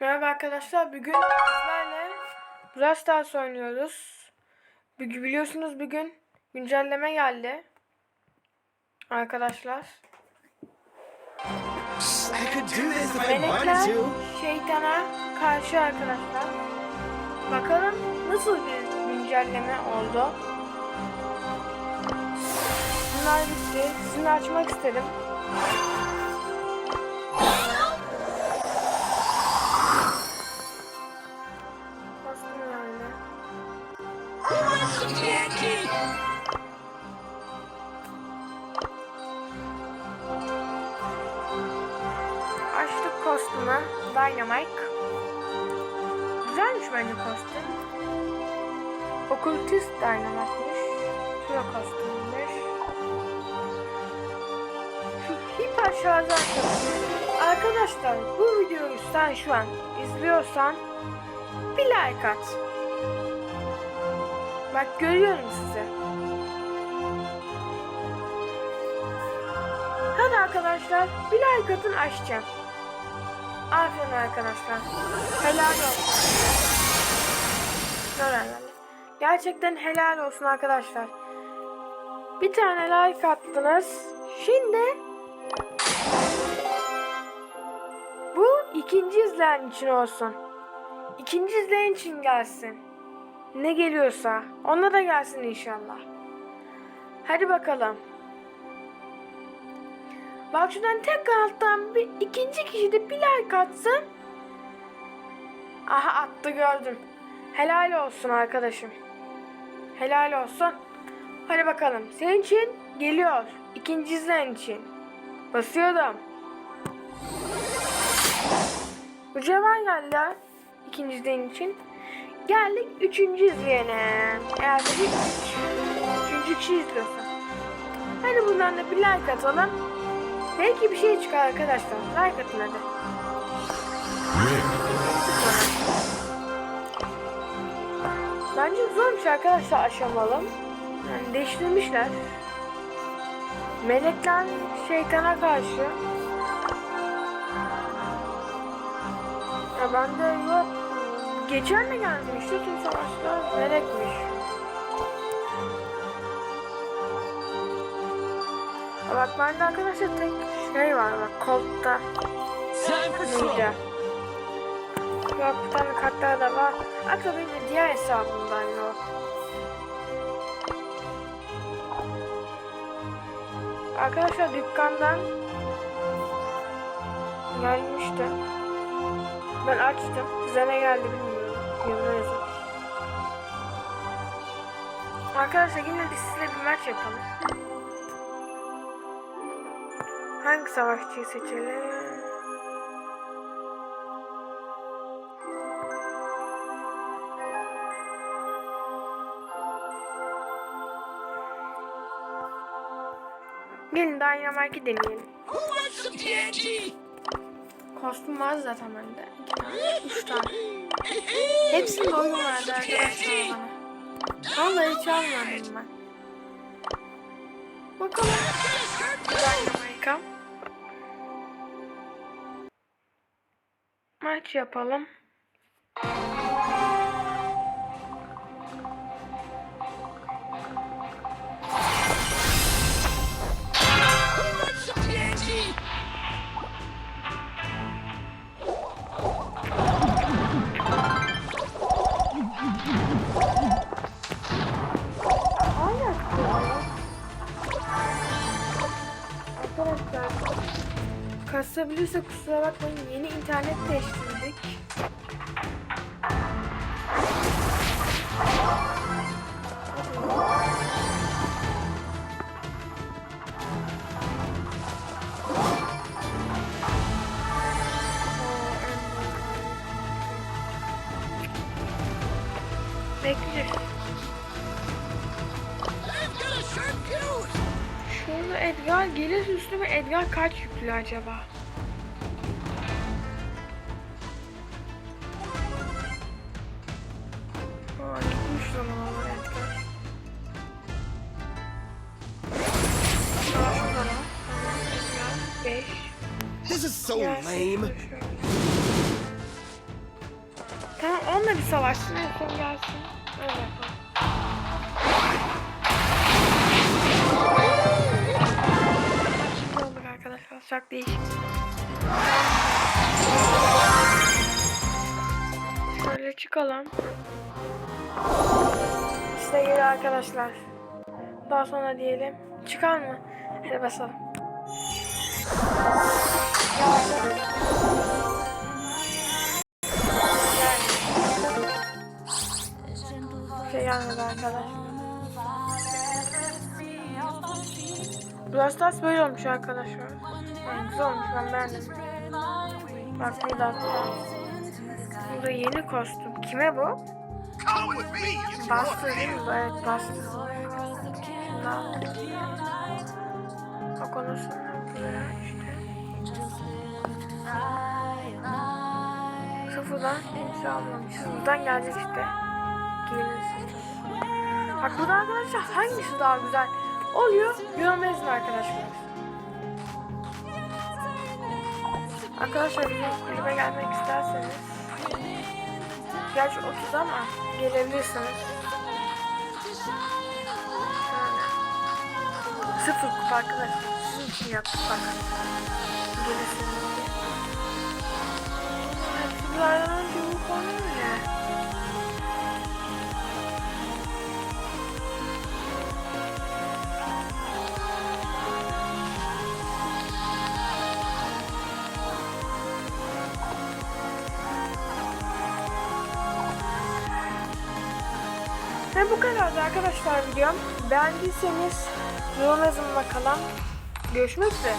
Merhaba arkadaşlar. Bugün sizlerle Brawl Stars oynuyoruz. Bugün biliyorsunuz bugün güncelleme geldi. Arkadaşlar. Melekler şeytana karşı arkadaşlar. Bakalım nasıl bir güncelleme oldu. Bunlar bitti. Sizinle açmak istedim. Dynamite. Güzelmiş bence kostüm. Okultist Dynamite'miş. Şura kostümmüş. Hiper açalım. Arkadaşlar bu videoyu sen şu an izliyorsan bir like at. Bak görüyorum sizi. Hadi arkadaşlar bir like atın açacağım. Aferin arkadaşlar. Helal olsun. Helal helal. Gerçekten helal olsun arkadaşlar. Bir tane like attınız. Şimdi bu ikinci izleyen için olsun. İkinci izleyen için gelsin. Ne geliyorsa ona da gelsin inşallah. Hadi bakalım. Bak şuradan tek alttan bir ikinci kişi de bir like atsın. Aha attı gördüm. Helal olsun arkadaşım. Helal olsun. Hadi bakalım. Senin için geliyor. İkinci izleyen için. Basıyorum. Bu cevap geldi. İkinci izleyen için. Geldik üçüncü izleyene. Eğer bir üçüncü kişi izliyorsa. Hadi bundan da bir like atalım. Belki bir şey çıkar arkadaşlar. Like atın hadi. Bence zormuş arkadaşlar aşamalı. Yani değiştirmişler. Melekler şeytana karşı. Ya bende yok. Geçen de gelmişti tüm savaşlar melekmiş. Bak bende arkadaşlar tek şey var bak koltta. Neydi? Yok bir tane kartlar da var. Hatta benim diğer hesabımdan yok. Arkadaşlar dükkandan gelmişti. Ben açtım. Size ne geldi bilmiyorum. Yoruma yazın. Arkadaşlar yine de sizle bir maç yapalım. Hangi savaşçıyı seçelim? Gelin Dynamite'i deneyelim. Kostüm var zaten bende. İki tane, üç tane. Hepsinde oyun vardı arkadaşlar bana. Vallahi hiç almadım ben. Bakalım. Maç yapalım. Arkadaşlar kasabilirse kusura bakmayın yeni internet değiştirdik. Bekleyeceğiz. Şurada Edgar gelirse üstüme Edgar kaç yüklü acaba? Aa gitmiş zamanlar Edgar. Aa şurada lan. Edgar 5. This is so lame. Tamam onunla bir savaşsın en son gelsin. Öyle yapalım. Çok değişik. Şöyle çıkalım. İşte geliyor arkadaşlar. Daha sonra diyelim. Çıkar mı? Hadi basalım. Şey gelmedi arkadaşlar. Brawl Stars böyle olmuş arkadaşlar. Yani güzel olmuş ben beğendim. Bak burada hatta. Burada yeni kostüm. Kime bu? Bastı değil mi? Evet bastı. Bak onu sonra buraya işte. Sıfırdan kimse almamış. Sıfırdan gelecek işte. Gelirsin. Bak burada arkadaşlar hangisi daha güzel oluyor? Yorum yazın arkadaşlar. Arkadaşlar bizim kulübe gelmek isterseniz Gerçi 30 ama gelebilirsiniz. Şöyle. Sıfır kupa arkadaşlar. Sizin için yaptık bak. Gelirsiniz diye. Evet, Bunlardan önce Ve bu kadardı arkadaşlar videom. Beğendiyseniz yorum yazın bakalım. Görüşmek üzere.